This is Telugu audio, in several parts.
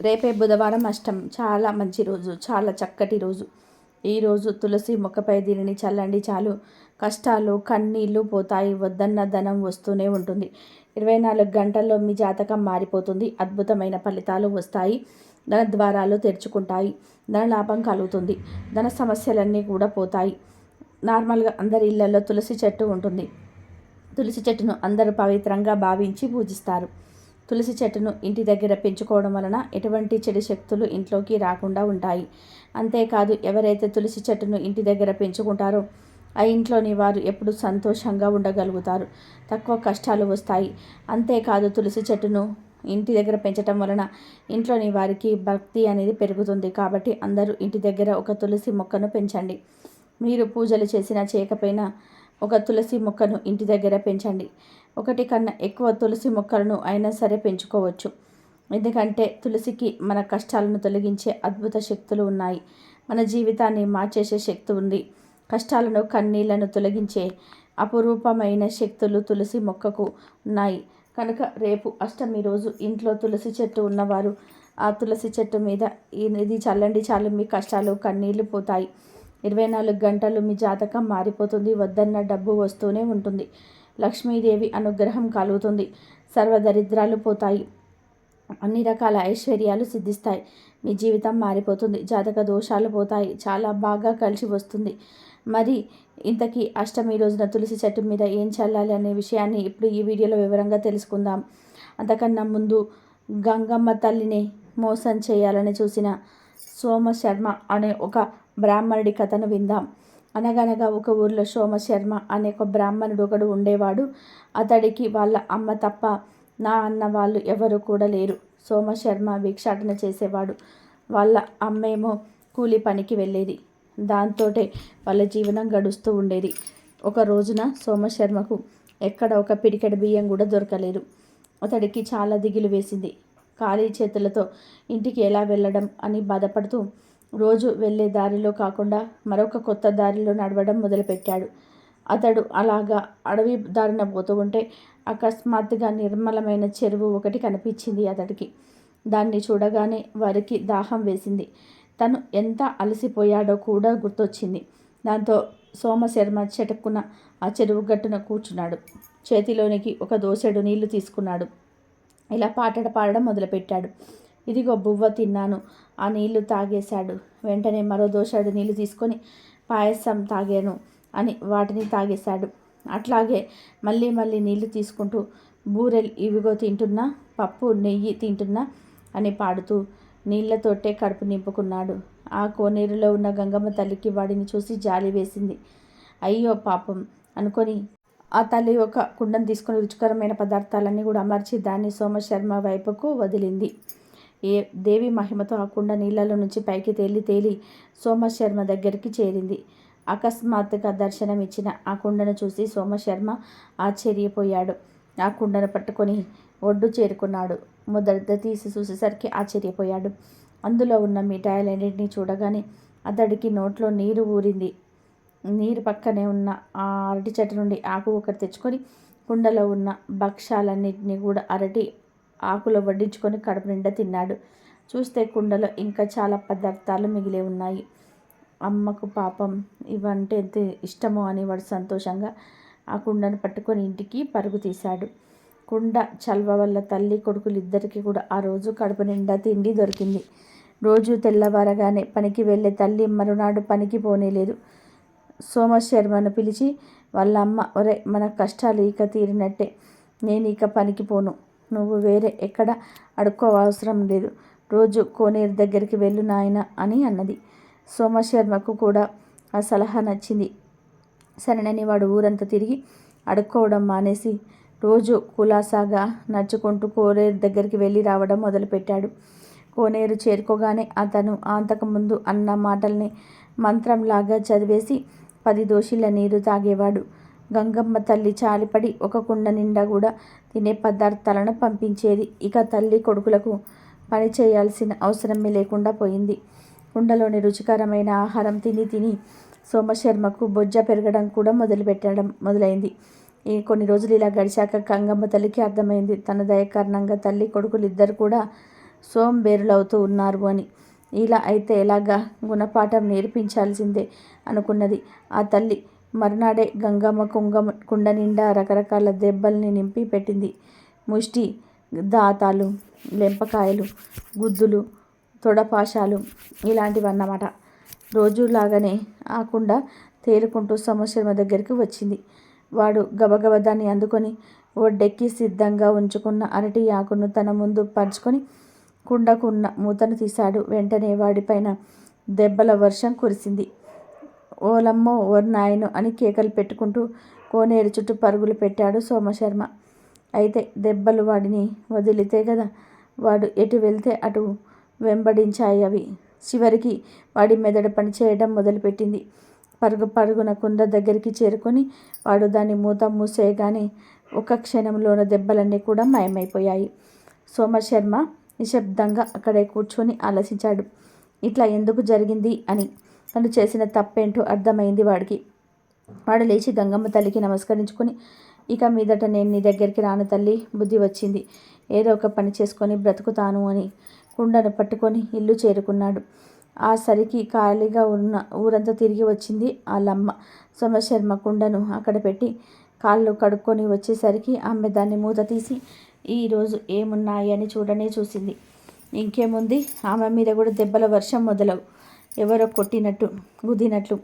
రేపే బుధవారం అష్టం చాలా మంచి రోజు చాలా చక్కటి రోజు. ఈరోజు తులసి మొక్కపై దీనిని చల్లండి చాలు. కష్టాలు కన్నీళ్ళు పోతాయి వద్దన్న ధనం వస్తూనే ఉంటుంది. ఇరవై నాలుగు గంటల్లో మీ జాతకం మారిపోతుంది. అద్భుతమైన ఫలితాలు వస్తాయి. ధన ద్వారాలు తెరుచుకుంటాయి. ధన లాభం కలుగుతుంది. ధన సమస్యలన్నీ కూడా పోతాయి. నార్మల్గా అందరి ఇళ్ళలో తులసి చెట్టు ఉంటుంది. తులసి చెట్టును అందరూ పవిత్రంగా భావించి పూజిస్తారు. తులసి చెట్టును ఇంటి దగ్గర పెంచుకోవడం వలన ఎటువంటి చెడు శక్తులు ఇంట్లోకి రాకుండా ఉంటాయి. అంతేకాదు ఎవరైతే తులసి చెట్టును ఇంటి దగ్గర పెంచుకుంటారో ఆ ఇంట్లోని వారు ఎప్పుడు సంతోషంగా ఉండగలుగుతారు. తక్కువ కష్టాలు వస్తాయి. అంతేకాదు తులసి చెట్టును ఇంటి దగ్గర పెంచటం వలన ఇంట్లోని వారికి భక్తి అనేది పెరుగుతుంది. కాబట్టి అందరూ ఇంటి దగ్గర ఒక తులసి మొక్కను పెంచండి. మీరు పూజలు చేసినా చేయకపోయినా ఒక తులసి మొక్కను ఇంటి దగ్గర పెంచండి. ఒకటి కన్నా ఎక్కువ తులసి మొక్కలను అయినా సరే పెంచుకోవచ్చు. ఎందుకంటే తులసికి మన కష్టాలను తొలగించే అద్భుత శక్తులు ఉన్నాయి. మన జీవితాన్ని మార్చేసే శక్తి ఉంది. కష్టాలను కన్నీళ్ళను తొలగించే అపురూపమైన శక్తులు తులసి మొక్కకు ఉన్నాయి. కనుక రేపు అష్టమి రోజు ఇంట్లో తులసి చెట్టు ఉన్నవారు ఆ తులసి చెట్టు మీద ఇది చల్లండి చాలు. మీ కష్టాలు కన్నీళ్ళు పోతాయి. ఇరవై నాలుగు గంటలు మీ జాతకం మారిపోతుంది. వద్దన్న డబ్బు వస్తూనే ఉంటుంది. లక్ష్మీదేవి అనుగ్రహం కలుగుతుంది. సర్వదరిద్రాలు పోతాయి. అన్ని రకాల ఐశ్వర్యాలు సిద్ధిస్తాయి. మీ జీవితం మారిపోతుంది. జాతక దోషాలు పోతాయి. చాలా బాగా కలిసి వస్తుంది. మరి ఇంతకీ అష్టమి రోజున తులసి చెట్టు మీద ఏం చల్లాలి అనే విషయాన్ని ఇప్పుడు ఈ వీడియోలో వివరంగా తెలుసుకుందాం. అంతకన్నా ముందు గంగమ్మ తల్లిని మోసం చేయాలని చూసిన సోమ శర్మ అనే ఒక బ్రాహ్మణుడి కథను విందాం. అనగనగా ఒక ఊర్లో సోమశర్మ అనే ఒక బ్రాహ్మణుడు ఒకడు ఉండేవాడు. అతడికి వాళ్ళ అమ్మ తప్ప నా అన్న వాళ్ళు ఎవరు కూడా లేరు. సోమశర్మ భిక్షాటన చేసేవాడు. వాళ్ళ అమ్మేమో కూలి పనికి వెళ్ళేది. దాంతోటే వాళ్ళ జీవనం గడుస్తూ ఉండేది. ఒక రోజున సోమశర్మకు ఎక్కడ ఒక పిడికెడ బియ్యం కూడా దొరకలేదు. అతడికి చాలా దిగులు వేసింది. ఖాళీ చేతులతో ఇంటికి ఎలా వెళ్ళడం అని బాధపడుతూ రోజు వెళ్ళే దారిలో కాకుండా మరొక కొత్త దారిలో నడవడం మొదలుపెట్టాడు. అతడు అలాగా అడవి దారిన పోతూ ఉంటే అకస్మాత్తుగా నిర్మలమైన చెరువు ఒకటి కనిపించింది అతడికి. దాన్ని చూడగానే వారికి దాహం వేసింది. తను ఎంత అలసిపోయాడో కూడా గుర్తొచ్చింది. దాంతో సోమశర్మ చెటక్కున ఆ చెరువు గట్టున కూర్చున్నాడు. చేతిలోనికి ఒక దోసెడు నీళ్ళు తీసుకున్నాడు. ఇలా పాటడ పాడడం మొదలుపెట్టాడు. ఇదిగో బువ్వ తిన్నాను. ఆ నీళ్ళు తాగేశాడు. వెంటనే మరో దోశాడు నీళ్ళు తీసుకొని పాయసం తాగాను అని వాటిని తాగేశాడు. అట్లాగే మళ్ళీ మళ్ళీ నీళ్ళు తీసుకుంటూ బూరెలు ఇవిగో తింటున్నా పప్పు నెయ్యి తింటున్నా అని పాడుతూ నీళ్ళతోటే కడుపు నింపుకున్నాడు. ఆ కోనేరులో ఉన్న గంగమ్మ తల్లికి వాడిని చూసి జాలి వేసింది. అయ్యో పాపం అనుకొని ఆ తల్లి ఒక కుండను తీసుకుని రుచికరమైన పదార్థాలన్నీ కూడా అమర్చి దాన్ని సోమశర్మ వైపుకు వదిలింది. ఏ దేవి మహిమతో ఆ కుండ నీళ్ళలో నుంచి పైకి తేలి తేలి సోమశర్మ దగ్గరికి చేరింది. అకస్మాత్తుగా దర్శనం ఇచ్చిన ఆ కుండను చూసి సోమశర్మ ఆశ్చర్యపోయాడు. ఆ కుండను పట్టుకొని ఒడ్డు చేరుకున్నాడు. మొదట తీసి చూసేసరికి ఆశ్చర్యపోయాడు. అందులో ఉన్న మిఠాయిలన్నింటినీ చూడగానే అతడికి నోట్లో నీరు ఊరింది. నీరు పక్కనే ఉన్న ఆ అరటి చెట్టు నుండి ఆకు ఒకటి తెచ్చుకొని కుండలో ఉన్న భక్ష్యాలన్నింటినీ కూడా అరటి ఆకులో వడ్డించుకొని కడుపు నిండా తిన్నాడు. చూస్తే కుండలో ఇంకా చాలా పదార్థాలు మిగిలి ఉన్నాయి. అమ్మకు పాపం ఇవంటే ఎంత ఇష్టమో అని వాడు సంతోషంగా ఆ కుండను పట్టుకొని ఇంటికి పరుగు తీశాడు. కుండ చల్వ వల్ల తల్లి కొడుకులు ఇద్దరికీ కూడా ఆ రోజు కడుపు నిండా తిండి దొరికింది. రోజు తెల్లవారగానే పనికి వెళ్ళే తల్లి మరునాడు పనికి పోనేలేదు. సోమశర్మను పిలిచి వాళ్ళ అమ్మ ఒరే మన కష్టాలు ఇక తీరినట్టే. నేను ఇక పనికి పోను. నువ్వు వేరే ఎక్కడ అడుక్కోవసరం లేదు. రోజు కోనేరు దగ్గరికి వెళ్ళు నాయన అని అన్నది. సోమశర్మకు కూడా ఆ సలహా నచ్చింది. సరేనని వాడు ఊరంతా తిరిగి అడుక్కోవడం మానేసి రోజు కులాసాగా నడుచుకుంటూ కోనేరు దగ్గరికి వెళ్ళి రావడం మొదలుపెట్టాడు. కోనేరు చేరుకోగానే అతను అంతకుముందు అన్న మాటల్ని మంత్రంలాగా చదివేసి పది దోషిల నీరు తాగేవాడు. గంగమ్మ తల్లి చాలిపడి ఒక కుండ నిండా కూడా తినే పదార్థాలను పంపించేది. ఇక తల్లి కొడుకులకు పని చేయాల్సిన అవసరమే లేకుండా పోయింది. కుండలోని రుచికరమైన ఆహారం తిని తిని సోమశర్మకు బొజ్జ పెరగడం కూడా మొదలుపెట్టడం మొదలైంది. ఈ కొన్ని రోజులు ఇలా గడిచాక గంగమ్మ తల్లికి అర్థమైంది. తన దయ కారణంగా తల్లి కొడుకులు ఇద్దరు కూడా సోంబేరులవుతూ ఉన్నారు అని. ఇలా అయితే ఎలాగా గుణపాఠం నేర్పించాల్సిందే అనుకున్నది ఆ తల్లి. మరునాడే గంగమ్మ కుంగమ కుండ నిండా రకరకాల దెబ్బల్ని నింపి పెట్టింది. ముష్టి దాతాలు లెంపకాయలు గుద్దులు తొడపాశాలు ఇలాంటివన్నమాట. రోజులాగానే ఆ కుండ తేలుకుంటూ సమశర్మ దగ్గరికి వచ్చింది. వాడు గబగబ దాన్ని అందుకొని ఒడ్డెక్కి సిద్ధంగా ఉంచుకున్న అరటి ఆకును తన ముందు పరుచుకొని కుండకున్న మూతను తీశాడు. వెంటనే వాడిపైన దెబ్బల వర్షం కురిసింది. ఓలమ్మో ఓర్ నాయను అని కేకలు పెట్టుకుంటూ కోనేరు చుట్టూ పరుగులు పెట్టాడు సోమశర్మ. అయితే దెబ్బలు వాడిని వదిలితే కదా వాడు ఎటు వెళ్తే అటు వెంబడించాయి అవి. చివరికి వాడి మెదడు పని చేయడం మొదలుపెట్టింది. పరుగు పరుగున కుంద దగ్గరికి చేరుకొని వాడు దాన్ని మూత మూసేయగానే ఒక క్షణంలోన దెబ్బలన్నీ కూడా మాయమైపోయాయి. సోమశర్మ నిశ్శబ్దంగా అక్కడే కూర్చొని ఆలోచించాడు. ఇట్లా ఎందుకు జరిగింది? అని. తను చేసిన తప్పేంటో అర్థమైంది వాడికి. వాడు లేచి గంగమ్మ తల్లికి నమస్కరించుకొని ఇక మీదట నేను నీ దగ్గరికి రాను తల్లి బుద్ధి వచ్చింది. ఏదో ఒక పని చేసుకొని బ్రతుకుతాను అని కుండను పట్టుకొని ఇల్లు చేరుకున్నాడు. ఆ సరికి ఖాళీగా ఉన్న ఊరంతా తిరిగి వచ్చింది వాళ్ళమ్మ సోమశర్మ కుండను అక్కడ పెట్టి కాళ్ళు కడుక్కొని వచ్చేసరికి ఆమె దాన్ని మూత తీసి ఈరోజు ఏమున్నాయి అని చూడనే చూసింది. ఇంకేముంది? ఆమె మీద కూడా దెబ్బల వర్షం మొదలవు. ఎవరో కొట్టినట్టు గుద్దినట్లు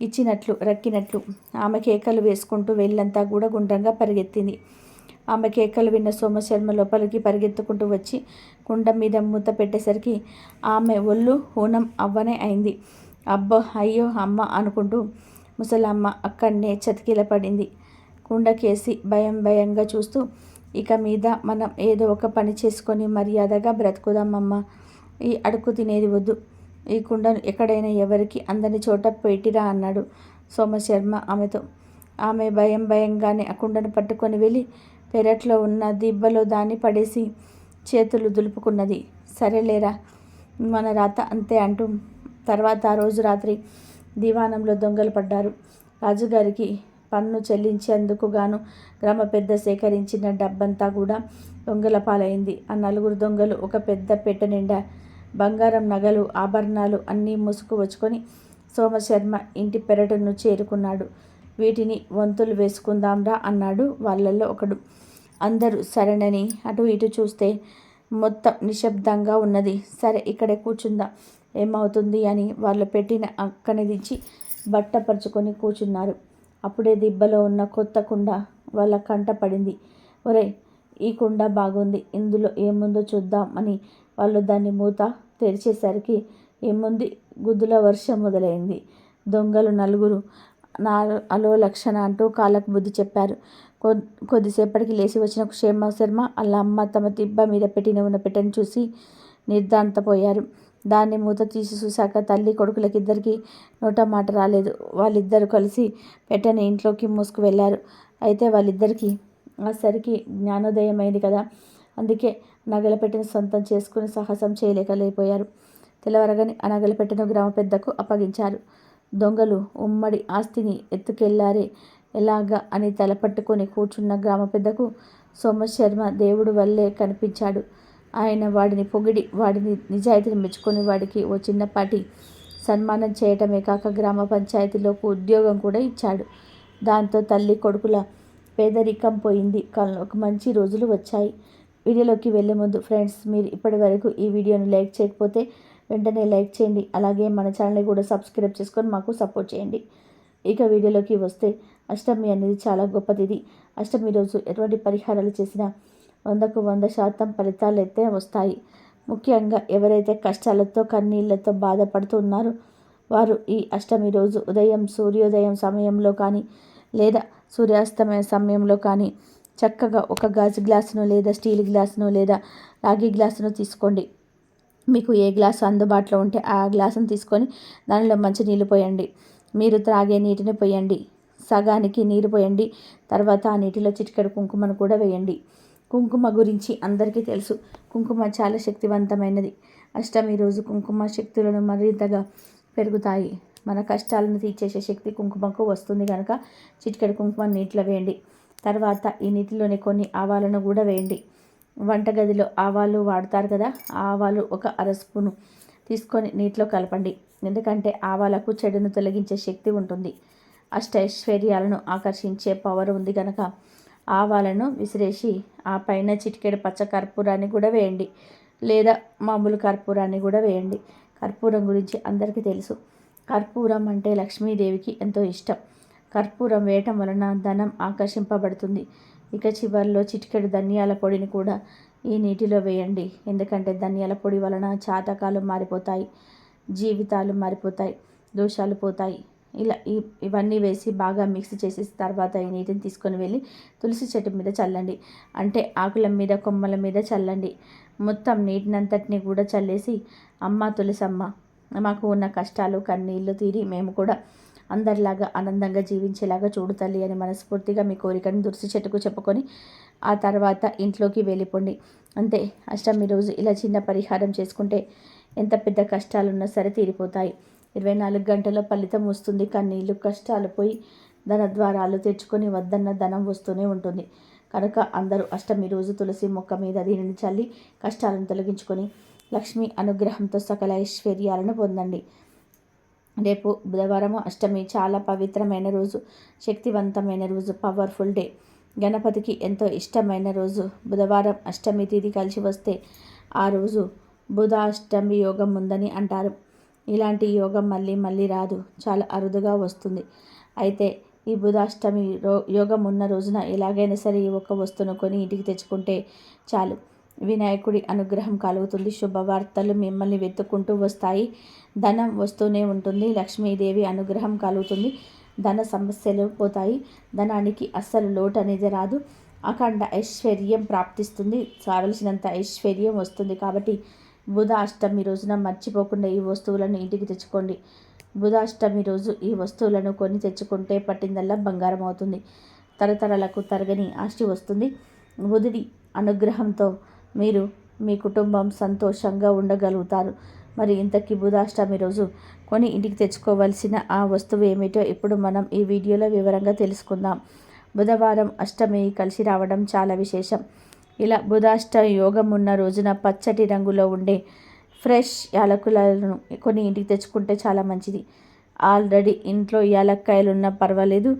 ఇచ్చినట్లు రక్కినట్లు ఆమె కేకలు వేసుకుంటూ వెళ్ళంతా కూడా గుండ్రంగా పరిగెత్తింది. ఆమె కేకలు విన్న సోమశర్మ లోపలికి పరిగెత్తుకుంటూ వచ్చి కుండ మీద మూత పెట్టేసరికి ఆమె ఒళ్ళు హూనం అవ్వనే అయింది. అబ్బో అయ్యో అమ్మ అనుకుంటూ ముసలమ్మ అక్కడనే చతికిల పడింది. కుండకేసి భయం భయంగా చూస్తూ ఇక మీద మనం ఏదో ఒక పని చేసుకొని మర్యాదగా బ్రతుకుదామమ్మ ఈ అడుగు తినేది వద్దు. ఈ కుండను ఎక్కడైనా ఎవరికి అందని చోట పెట్టిరా అన్నాడు సోమశర్మ ఆమెతో. ఆమె భయం భయంగానే ఆ కుండను పట్టుకొని వెళ్ళి పెరట్లో ఉన్న దిబ్బలో దాన్ని పడేసి చేతులు దులుపుకున్నది. సరేలేరా మన రాత అంతే అంటూ తర్వాత ఆ రోజు రాత్రి దివానంలో దొంగలు పడ్డారు. రాజుగారికి పన్ను చెల్లించేందుకు గాను గ్రామ పెద్ద సేకరించిన డబ్బంతా కూడా దొంగల పాలైంది. ఆ నలుగురు దొంగలు ఒక పెద్ద పెట్ట నిండా బంగారం నగలు ఆభరణాలు అన్నీ ముసుగు వచ్చుకొని సోమశర్మ ఇంటి పెరటును చేరుకున్నాడు. వీటిని వంతులు వేసుకుందాంరా అన్నాడు వాళ్ళల్లో ఒకడు. అందరూ సరేనని అటు ఇటు చూస్తే మొత్తం నిశ్శబ్దంగా ఉన్నది. సరే ఇక్కడే కూర్చుందా? ఏమవుతుంది అని వాళ్ళు పెట్టిన అక్కనిదించి బట్టపరుచుకొని కూర్చున్నారు. అప్పుడే దిబ్బలో ఉన్న కొత్త కుండ వాళ్ళ కంట పడింది. ఒరే ఈ కుండ బాగుంది. ఇందులో ఏముందో చూద్దాం అని వాళ్ళు దాన్ని మూత తెరిచేసరికి ఏముంది? గుద్దుల వర్షం మొదలైంది. దొంగలు నలుగురు నా అలో లక్షణ అంటూ కాళ్ళకు బుద్ధి చెప్పారు. కొద్దిసేపటికి లేచి వచ్చిన క్షేమ శర్మ వాళ్ళ అమ్మ తమ తిబ్బ మీద పెట్టిన ఉన్న పెట్టని చూసి నిర్ధాంతపోయారు దాన్ని మూత తీసి చూశాక తల్లి కొడుకులకిద్దరికి నోట మాట రాలేదు. వాళ్ళిద్దరూ కలిసి పెట్టని ఇంట్లోకి మూసుకు వెళ్ళారు. అయితే వాళ్ళిద్దరికీ ఆ సరికి జ్ఞానోదయం అయింది కదా. అందుకే నగలపెట్టిన సొంతం చేసుకుని సాహసం చేయలేకలేకపోయారు తెల్లవరగానే ఆ నగలపెట్టెను గ్రామ పెద్దకు అప్పగించారు. దొంగలు ఉమ్మడి ఆస్తిని ఎత్తుకెళ్ళారే ఎలాగా అని తలపట్టుకొని కూర్చున్న గ్రామ పెద్దకు సోమశర్మ దేవుడు వల్లే కనిపించాడు. ఆయన వాడిని పొగిడి వాడిని నిజాయితీని మెచ్చుకొని వాడికి ఓ చిన్నపాటి సన్మానం చేయటమే కాక గ్రామ పంచాయతీలోకి ఉద్యోగం కూడా ఇచ్చాడు. దాంతో తల్లి కొడుకుల పేదరికం పోయింది. ఒక మంచి రోజులు వచ్చాయి. వీడియోలోకి వెళ్ళే ముందు ఫ్రెండ్స్ మీరు ఇప్పటి వరకు ఈ వీడియోని లైక్ చేయకపోతే వెంటనే లైక్ చేయండి. అలాగే మన ఛానల్ని కూడా సబ్స్క్రైబ్ చేసుకొని మాకు సపోర్ట్ చేయండి. ఇక వీడియోలోకి వస్తే అష్టమి అనేది చాలా గొప్పది అష్టమి రోజు ఎటువంటి పరిహారాలు చేసినా వందకు వంద శాతం ఫలితాలు అయితే వస్తాయి. ముఖ్యంగా ఎవరైతే కష్టాలతో కన్నీళ్ళతో బాధపడుతున్నారో వారు ఈ అష్టమి రోజు ఉదయం సూర్యోదయం సమయంలో కానీ లేదా సూర్యాస్తమయ సమయంలో కానీ చక్కగా ఒక గాజు గ్లాసును లేదా స్టీల్ గ్లాసును లేదా రాగి గ్లాసును తీసుకోండి. మీకు ఏ గ్లాసు అందుబాటులో ఉంటే ఆ గ్లాసును తీసుకొని దానిలో మంచి నీళ్ళు పోయండి. మీరు త్రాగే నీటిని పోయండి. సగానికి నీరు పోయండి. తర్వాత ఆ నీటిలో చిటికెడు కుంకుమను కూడా వేయండి. కుంకుమ గురించి అందరికీ తెలుసు. కుంకుమ చాలా శక్తివంతమైనది. అష్టమి రోజు కుంకుమ శక్తులను మరింతగా పెరుగుతాయి. మన కష్టాలను తీర్చేసే శక్తి కుంకుమకు వస్తుంది కనుక చిటికెడు కుంకుమ నీటిలో వేయండి. తర్వాత ఈ నీటిలోని కొన్ని ఆవాలను కూడా వేయండి. వంటగదిలో ఆవాలు వాడతారు కదా ఆవాలు ఒక అర స్పూను తీసుకొని నీటిలో కలపండి. ఎందుకంటే ఆవాలకు చెడును తొలగించే శక్తి ఉంటుంది. అష్టైశ్వర్యాలను ఆకర్షించే పవర్ ఉంది కనుక ఆవాలను విసిరేసి ఆ పైన చిటికెడు పచ్చ కర్పూరాన్ని కూడా వేయండి. లేదా మామూలు కర్పూరాన్ని కూడా వేయండి. కర్పూరం గురించి అందరికీ తెలుసు. కర్పూరం అంటే లక్ష్మీదేవికి ఎంతో ఇష్టం. కర్పూరం వేయటం వలన ధనం ఆకర్షింపబడుతుంది. ఇక చివరిలో చిటికెడు ధనియాల పొడిని కూడా ఈ నీటిలో వేయండి. ఎందుకంటే ధనియాల పొడి వలన చాతకాలు మారిపోతాయి జీవితాలు మారిపోతాయి దోషాలు పోతాయి. ఇలా ఇవన్నీ వేసి బాగా మిక్స్ చేసి తర్వాత ఈ నీటిని తీసుకొని వెళ్ళి తులసి చెట్టు మీద చల్లండి. అంటే ఆకుల మీద కొమ్మల మీద చల్లండి. మొత్తం నీటినంతటిని కూడా చల్లేసి అమ్మ తులసమ్మ మాకు ఉన్న కష్టాలు కన్నీళ్ళు తీరి మేము కూడా అందరిలాగా ఆనందంగా జీవించేలాగా చూడు తల్లి అని మనస్ఫూర్తిగా మీ కోరికను దుర్సి చెట్టుకు చెప్పుకొని ఆ తర్వాత ఇంట్లోకి వెళ్ళిపోండి. అంతే. అష్టమి రోజు ఇలా చిన్న పరిహారం చేసుకుంటే ఎంత పెద్ద కష్టాలున్నా సరే తీరిపోతాయి. ఇరవై నాలుగు గంటల ఫలితం వస్తుంది. కన్నీళ్ళు కష్టాలు పోయి ధన ద్వారాలు తెచ్చుకొని వద్దన్న ధనం వస్తూనే ఉంటుంది. కనుక అందరూ అష్టమి రోజు తులసి మొక్క మీద దీనిని చల్లి కష్టాలను తొలగించుకొని లక్ష్మి అనుగ్రహంతో సకల ఐశ్వర్యాలను పొందండి. రేపు బుధవారం అష్టమి చాలా పవిత్రమైన రోజు శక్తివంతమైన రోజు పవర్ఫుల్ డే గణపతికి ఎంతో ఇష్టమైన రోజు. బుధవారం అష్టమి తిథి కలిసి వస్తే ఆ రోజు బుధాష్టమి యోగం ఉందని అంటారు. ఇలాంటి యోగం మళ్ళీ మళ్ళీ రాదు. చాలా అరుదుగా వస్తుంది. అయితే ఈ బుధాష్టమి రో యోగం ఉన్న రోజున ఎలాగైనా సరే ఈ ఒక్క వస్తువును కొని ఇంటికి తెచ్చుకుంటే చాలు. వినాయకుడి అనుగ్రహం కలుగుతుంది. శుభవార్తలు మిమ్మల్ని వెతుక్కుంటూ వస్తాయి. ధనం వస్తూనే ఉంటుంది. లక్ష్మీదేవి అనుగ్రహం కలుగుతుంది. ధన సమస్యలు పోతాయి. ధనానికి అస్సలు లోటు అనేది రాదు. అఖండ ఐశ్వర్యం ప్రాప్తిస్తుంది. కావలసినంత ఐశ్వర్యం వస్తుంది కాబట్టి బుధ అష్టమి రోజున మర్చిపోకుండా ఈ వస్తువులను ఇంటికి తెచ్చుకోండి. బుధాష్టమి రోజు ఈ వస్తువులను కొని తెచ్చుకుంటే పట్టిందల్లా బంగారం అవుతుంది. తరతరాలకు తరగని ఆస్తి వస్తుంది. బుధుడి అనుగ్రహంతో మీరు మీ కుటుంబం సంతోషంగా ఉండగలుగుతారు. మరి ఇంతకీ బుధాష్టమి రోజు కొని ఇంటికి తెచ్చుకోవాల్సిన ఆ వస్తువు ఏమిటో ఇప్పుడు మనం ఈ వీడియోలో వివరంగా తెలుసుకుందాం. బుధవారం అష్టమి కలిసి రావడం చాలా విశేషం. ఇలా బుధాష్ట యోగం ఉన్న రోజున పచ్చటి రంగులో ఉండే ఫ్రెష్ యాలకులను కొన్ని ఇంటికి తెచ్చుకుంటే చాలా మంచిది. ఆల్రెడీ ఇంట్లో యాలక్కాయలు ఉన్నా పర్వాలేదు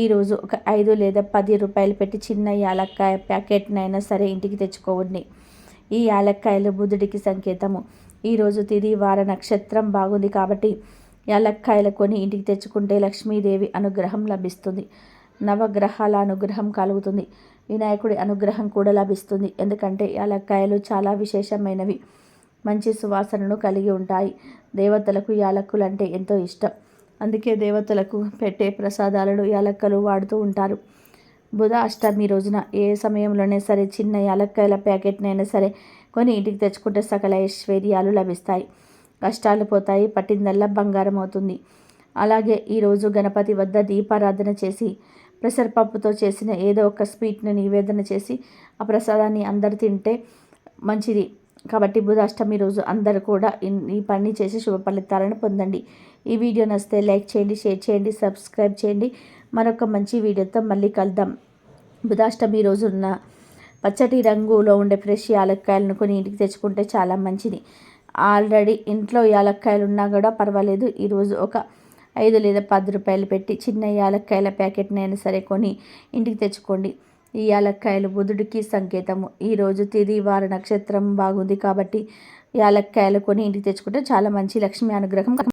ఈరోజు ఒక ఐదు లేదా పది రూపాయలు పెట్టి చిన్న యాలక్కాయ ప్యాకెట్నైనా సరే ఇంటికి తెచ్చుకోండి. ఈ యాలక్కాయలు బుధుడికి సంకేతము. ఈరోజు తిది వార నక్షత్రం బాగుంది కాబట్టి యాలక్కాయలు కొని ఇంటికి తెచ్చుకుంటే లక్ష్మీదేవి అనుగ్రహం లభిస్తుంది. నవగ్రహాల అనుగ్రహం కలుగుతుంది. వినాయకుడి అనుగ్రహం కూడా లభిస్తుంది. ఎందుకంటే యాలక్కాయలు చాలా విశేషమైనవి. మంచి సువాసనను కలిగి ఉంటాయి. దేవతలకు యాలక్కులు అంటే ఎంతో ఇష్టం. అందుకే దేవతలకు పెట్టే ప్రసాదాలను యాలక్కలు వాడుతూ ఉంటారు. బుధ అష్టమి రోజున ఏ సమయంలోనే సరే చిన్న యాలక్కాయల ప్యాకెట్నైనా సరే కొని ఇంటికి తెచ్చుకుంటే సకల ఐశ్వర్యాలు లభిస్తాయి. కష్టాలు పోతాయి పట్టిందల్లా బంగారం అవుతుంది అలాగే ఈరోజు గణపతి వద్ద దీపారాధన చేసి పెసరపప్పుతో చేసిన ఏదో ఒక స్వీట్ని నివేదన చేసి ఆ ప్రసాదాన్ని అందరు తింటే మంచిది. కాబట్టి బుధాష్టమి రోజు అందరు కూడా ఈ పని చేసి శుభ ఫలితాలను పొందండి. ఈ వీడియో నచ్చితే లైక్ చేయండి షేర్ చేయండి సబ్స్క్రైబ్ చేయండి. మరొక మంచి వీడియోతో మళ్ళీ కలుద్దాం. బుధాష్టమి రోజు ఉన్న పచ్చటి రంగులో ఉండే ఫ్రెష్ యాలక్కాయలను కొని ఇంటికి తెచ్చుకుంటే చాలా మంచిది. ఆల్రెడీ ఇంట్లో యాలక్కాయలు ఉన్నా కూడా పర్వాలేదు. ఈరోజు ఒక ఐదు లేదా పది రూపాయలు పెట్టి చిన్న యాలక్కాయల ప్యాకెట్నైనా సరే కొని ఇంటికి తెచ్చుకోండి. ఈ యాలక్కాయలు బుధుడికి సంకేతము. ఈరోజు తిది వార నక్షత్రం బాగుంది కాబట్టి యాలక్కాయలు కొని ఇంటికి తెచ్చుకుంటే చాలా మంచి లక్ష్మి అనుగ్రహం